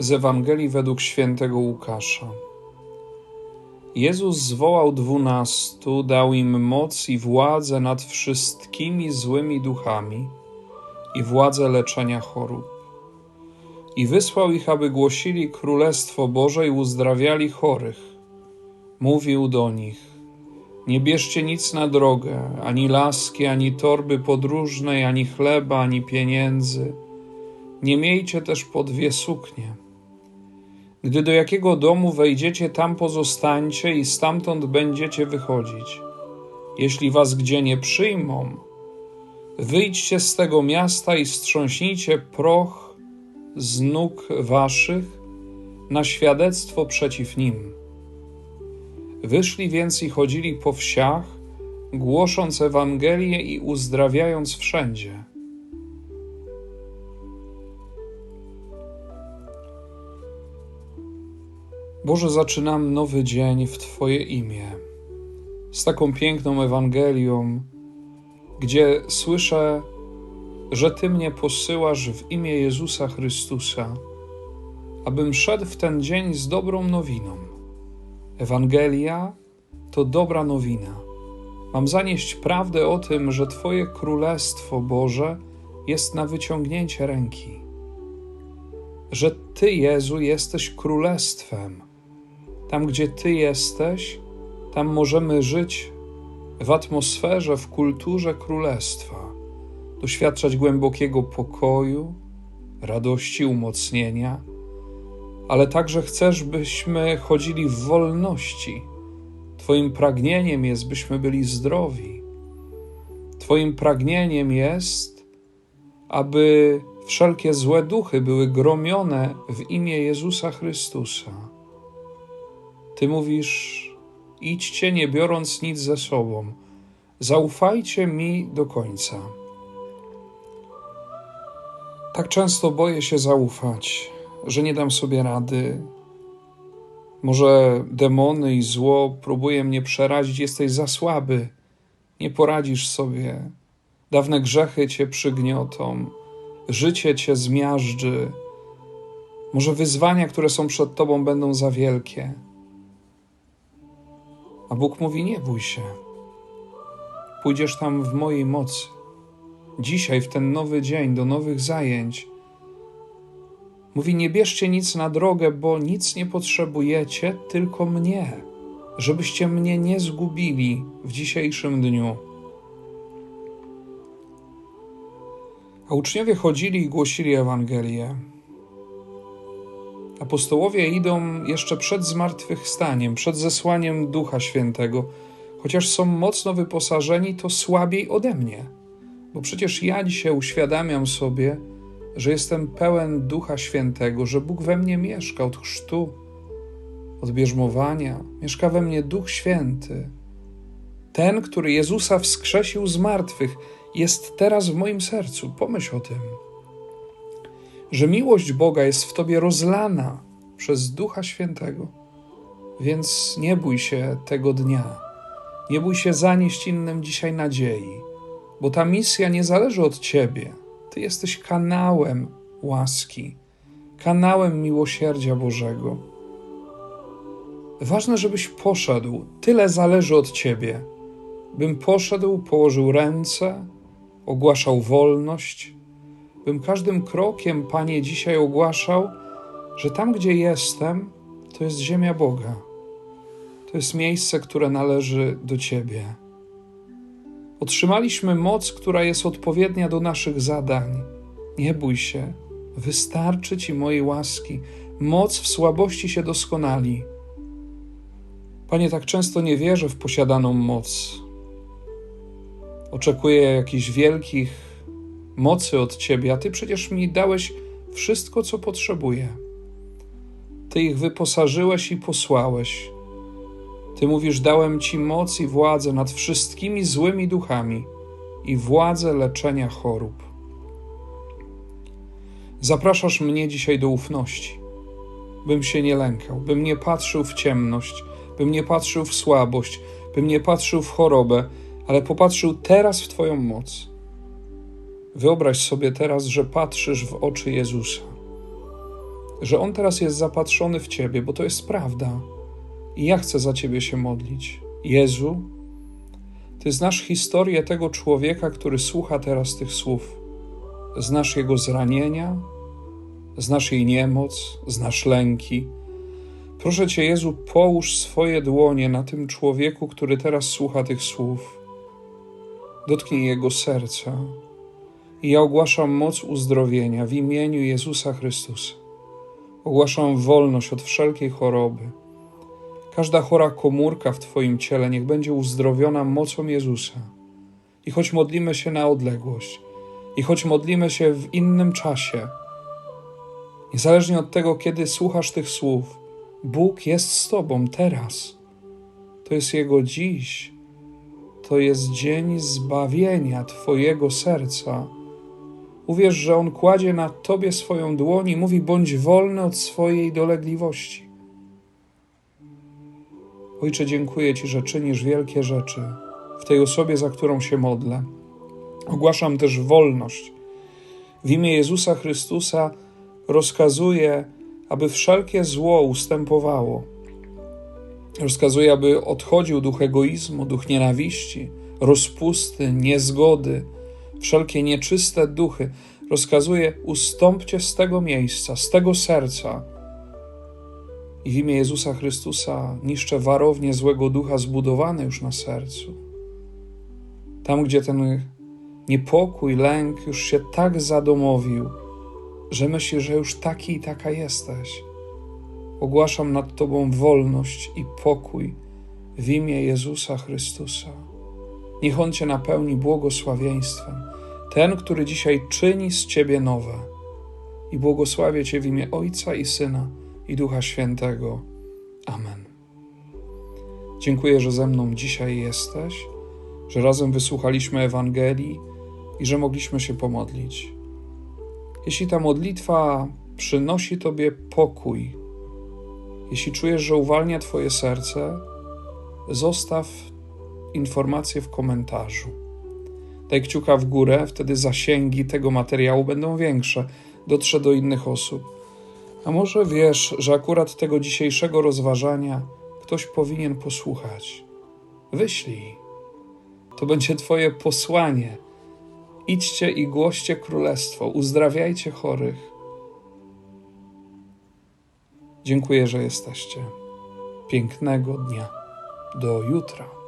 Z Ewangelii według świętego Łukasza. Jezus zwołał dwunastu, dał im moc i władzę nad wszystkimi złymi duchami i władzę leczenia chorób. I wysłał ich, aby głosili Królestwo Boże i uzdrawiali chorych. Mówił do nich: Nie bierzcie nic na drogę, ani laski, ani torby podróżnej, ani chleba, ani pieniędzy. Nie miejcie też po dwie suknie. Gdy do jakiego domu wejdziecie, tam pozostańcie i stamtąd będziecie wychodzić. Jeśli was gdzie nie przyjmą, wyjdźcie z tego miasta i strząśnijcie proch z nóg waszych na świadectwo przeciw nim. Wyszli więc i chodzili po wsiach, głosząc Ewangelię i uzdrawiając wszędzie. Boże, zaczynam nowy dzień w Twoje imię, z taką piękną Ewangelią, gdzie słyszę, że Ty mnie posyłasz w imię Jezusa Chrystusa, abym szedł w ten dzień z dobrą nowiną. Ewangelia to dobra nowina. Mam zanieść prawdę o tym, że Twoje Królestwo Boże jest na wyciągnięcie ręki. Że Ty, Jezu, jesteś królestwem tam, gdzie Ty jesteś, tam możemy żyć w atmosferze, w kulturze królestwa, doświadczać głębokiego pokoju, radości, umocnienia, ale także chcesz, byśmy chodzili w wolności. Twoim pragnieniem jest, byśmy byli zdrowi. Twoim pragnieniem jest, aby wszelkie złe duchy były gromione w imię Jezusa Chrystusa. Ty mówisz: idźcie, nie biorąc nic ze sobą. Zaufajcie mi do końca. Tak często boję się zaufać, że nie dam sobie rady. Może demony i zło próbuje mnie przerazić, jesteś za słaby, nie poradzisz sobie. Dawne grzechy cię przygniotą, życie cię zmiażdży. Może wyzwania, które są przed tobą, będą za wielkie. A Bóg mówi: Nie bój się. Pójdziesz tam w mojej mocy. Dzisiaj, w ten nowy dzień, do nowych zajęć. Mówi: Nie bierzcie nic na drogę, bo nic nie potrzebujecie, tylko mnie, żebyście mnie nie zgubili w dzisiejszym dniu. A uczniowie chodzili i głosili Ewangelię. Apostołowie idą jeszcze przed zmartwychwstaniem, przed zesłaniem Ducha Świętego. Chociaż są mocno wyposażeni, to słabiej ode mnie. Bo przecież ja dzisiaj uświadamiam sobie, że jestem pełen Ducha Świętego, że Bóg we mnie mieszka od chrztu, od bierzmowania. Mieszka we mnie Duch Święty. Ten, który Jezusa wskrzesił z martwych, jest teraz w moim sercu. Pomyśl o tym że miłość Boga jest w tobie rozlana przez Ducha Świętego. Więc nie bój się tego dnia. Nie bój się zanieść innym dzisiaj nadziei, bo ta misja nie zależy od ciebie. Ty jesteś kanałem łaski, kanałem miłosierdzia Bożego. Ważne, żebyś poszedł, tyle zależy od ciebie, bym poszedł, położył ręce, ogłaszał wolność, bym każdym krokiem, Panie, dzisiaj ogłaszał, że tam, gdzie jestem, to jest ziemia Boga. To jest miejsce, które należy do Ciebie. Otrzymaliśmy moc, która jest odpowiednia do naszych zadań. Nie bój się, wystarczy Ci mojej łaski. Moc w słabości się doskonali. Panie, tak często nie wierzę w posiadaną moc. Oczekuję jakichś wielkich mocy od Ciebie, a Ty przecież mi dałeś wszystko, co potrzebuję. Ty ich wyposażyłeś i posłałeś. Ty mówisz: Dałem Ci moc i władzę nad wszystkimi złymi duchami i władzę leczenia chorób. Zapraszasz mnie dzisiaj do ufności, bym się nie lękał, bym nie patrzył w ciemność, bym nie patrzył w słabość, bym nie patrzył w chorobę, ale popatrzył teraz w Twoją moc Wyobraź sobie teraz, że patrzysz w oczy Jezusa. że On teraz jest zapatrzony w Ciebie, bo to jest prawda. I ja chcę za Ciebie się modlić. Jezu, Ty znasz historię tego człowieka, który słucha teraz tych słów. Znasz jego zranienia, znasz jej niemoc, znasz lęki. Proszę Cię, Jezu, połóż swoje dłonie na tym człowieku, który teraz słucha tych słów. Dotknij jego serca. I ja ogłaszam moc uzdrowienia w imieniu Jezusa Chrystusa. Ogłaszam wolność od wszelkiej choroby. Każda chora komórka w Twoim ciele niech będzie uzdrowiona mocą Jezusa. I choć modlimy się na odległość, i choć modlimy się w innym czasie, niezależnie od tego, kiedy słuchasz tych słów, Bóg jest z Tobą teraz. To jest Jego dziś. To jest dzień zbawienia Twojego serca. Uwierz, że On kładzie na Tobie swoją dłoń i mówi: bądź wolny od swojej dolegliwości. Ojcze, dziękuję Ci, że czynisz wielkie rzeczy w tej osobie, za którą się modlę. Ogłaszam też wolność. W imię Jezusa Chrystusa rozkazuję, aby wszelkie zło ustępowało. Rozkazuję, aby odchodził duch egoizmu, duch nienawiści, rozpusty, niezgody, wszelkie nieczyste duchy. Rozkazuję, ustąpcie z tego miejsca, z tego serca. I w imię Jezusa Chrystusa niszczę warownię złego ducha zbudowane już na sercu. Tam, gdzie ten niepokój, lęk już się tak zadomowił, że myślisz, że już taki i taka jesteś. Ogłaszam nad Tobą wolność i pokój w imię Jezusa Chrystusa. Niech On Cię napełni błogosławieństwem, ten, który dzisiaj czyni z Ciebie nowe. I błogosławię Cię w imię Ojca i Syna i Ducha Świętego. Amen. Dziękuję, że ze mną dzisiaj jesteś, że razem wysłuchaliśmy Ewangelii i że mogliśmy się pomodlić. Jeśli ta modlitwa przynosi Tobie pokój, jeśli czujesz, że uwalnia Twoje serce, zostaw informację w komentarzu. Daj kciuka w górę, wtedy zasięgi tego materiału będą większe, dotrze do innych osób. A może wiesz, że akurat tego dzisiejszego rozważania ktoś powinien posłuchać? Wyślij. To będzie Twoje posłanie. Idźcie i głoście królestwo, uzdrawiajcie chorych. Dziękuję, że jesteście. Pięknego dnia. Do jutra.